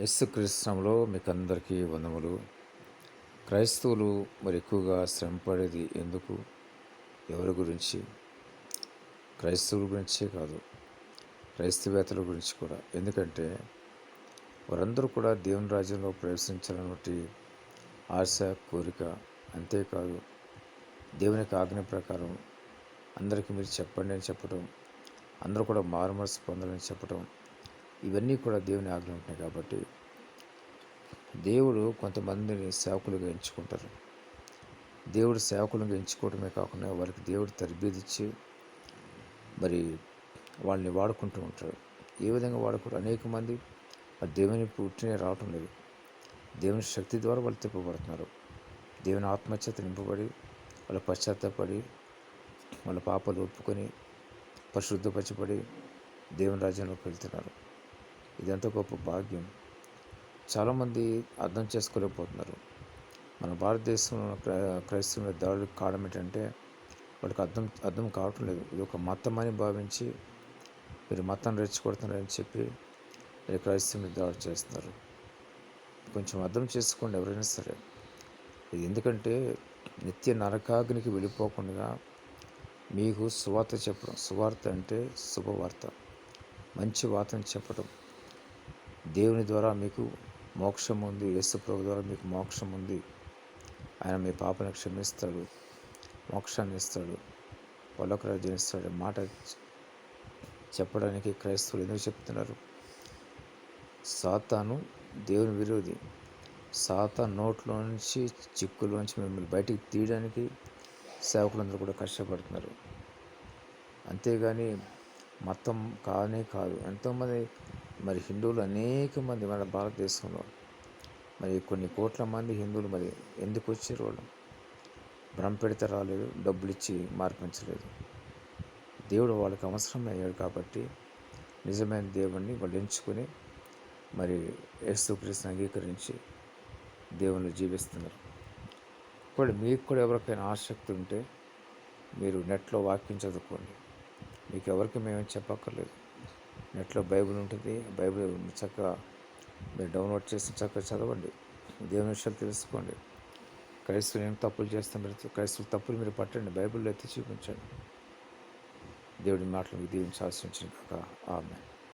యస్సు క్రీస్తునంలో మీకు అందరికీ వందములు. క్రైస్తవులు మరి ఎక్కువగా శ్రమపడేది ఎందుకు? ఎవరి గురించి? క్రైస్తవుల గురించే కాదు క్రైస్తవేతల గురించి కూడా. ఎందుకంటే వారందరూ కూడా దేవుని రాజ్యంలో ప్రవేశించాలన్నటి ఆశ కోరిక అంతేకాదు. దేవుని ఆజ్ఞ ప్రకారం అందరికీ మీరు చెప్పండి అని చెప్పడం అందరూ కూడా మారుమనసు పొందాలని చెప్పడం ఇవన్నీ కూడా దేవుని ఆజ్ఞ ఉంటున్నాయి కాబట్టి దేవుడు కొంతమందిని సేవకులుగా ఎంచుకుంటారు. దేవుడు సేవకులుగా ఎంచుకోవడమే కాకుండా వారికి దేవుడు తరబీదిచ్చి మరి వాళ్ళని వాడుకుంటూ ఉంటారు. ఏ విధంగా వాడుకుంటారు అనేక మంది ఆ దేవుని పుట్టినే రావటం లేదు. దేవుని శక్తి ద్వారా వాళ్ళు తిప్పబడుతున్నారు. దేవుని ఆత్మహత్యత నింపబడి వాళ్ళ పశ్చాత్తపడి వాళ్ళ పాపాలు ఒప్పుకొని పరిశుద్ధపరచబడి దేవుని రాజ్యంలోకి వెళ్తున్నారు. ఇదంతా గొప్ప భాగ్యం. చాలామంది అర్థం చేసుకోలేకపోతున్నారు. మన భారతదేశంలో క్రైస్తవుల దాడులు కావడం ఏంటంటే వాళ్ళకి అర్థం అర్థం కావటం లేదు. ఇది ఒక మతం అని భావించి మీరు మతం రెచ్చగొడుతున్నారని చెప్పి మీరు క్రైస్తవుని దాడి చేస్తున్నారు. కొంచెం అర్థం చేసుకోండి ఎవరైనా సరే. ఇది ఎందుకంటే నిత్య నరకాగ్నికి వెళ్ళిపోకుండా మీకు సువార్త చెప్పడం సువార్త అంటే శుభవార్త. మంచి వార్తను చెప్పడం. దేవుని ద్వారా మీకు మోక్షం ఉంది యేసుప్రభు ద్వారా మీకు మోక్షం ఉంది. ఆయన మీ పాపను క్షమిస్తాడు మోక్షాన్ని ఇస్తాడు పొలక రాజ్యం మాట చెప్పడానికి క్రైస్తవులు ఎందుకు చెప్తున్నారు? సాతాను దేవుని విరోధి. సాతా నోట్లో నుంచి చిక్కులోంచి మిమ్మల్ని బయటికి తీయడానికి సేవకులందరూ కూడా కష్టపడుతున్నారు. అంతేగాని మతం కానే కాదు. ఎంతోమంది మరి హిందువులు అనేక మంది మన భారతదేశంలో మరి కొన్ని కోట్ల మంది హిందువులు మరి ఎందుకు వచ్చారు వాళ్ళు? భ్రమ పెడితే రాలేదు డబ్బులు ఇచ్చి మార్పించలేదు దేవుడు వాళ్ళకి అవసరం అయ్యాడు కాబట్టి నిజమైన దేవుణ్ణి వాళ్ళు ఎంచుకొని మరి యేసుక్రీస్తుని అంగీకరించి దేవుళ్ళు జీవిస్తున్నారు. ఇప్పుడు మీకు కూడా ఎవరికైనా ఆసక్తి ఉంటే మీరు నెట్లో వాక్యం చదువుకోండి. మీకు ఎవరికి మేమేం చెప్పక్కర్లేదు. నెట్లో బైబిల్ ఉంటుంది. బైబిల్ చక్కగా మీరు డౌన్లోడ్ చేసి చక్కగా చదవండి. దేవుని విషయాలు తెలుసుకోండి. క్రైస్తవులు ఏం తప్పులు చేస్తాం మీరు క్రైస్తవులు తప్పులు మీరు పట్టండి. బైబిల్లో ఎత్తి చూపించండి. దేవుడి మాటలు దీవించాల్సి వచ్చింది కాక ఆమె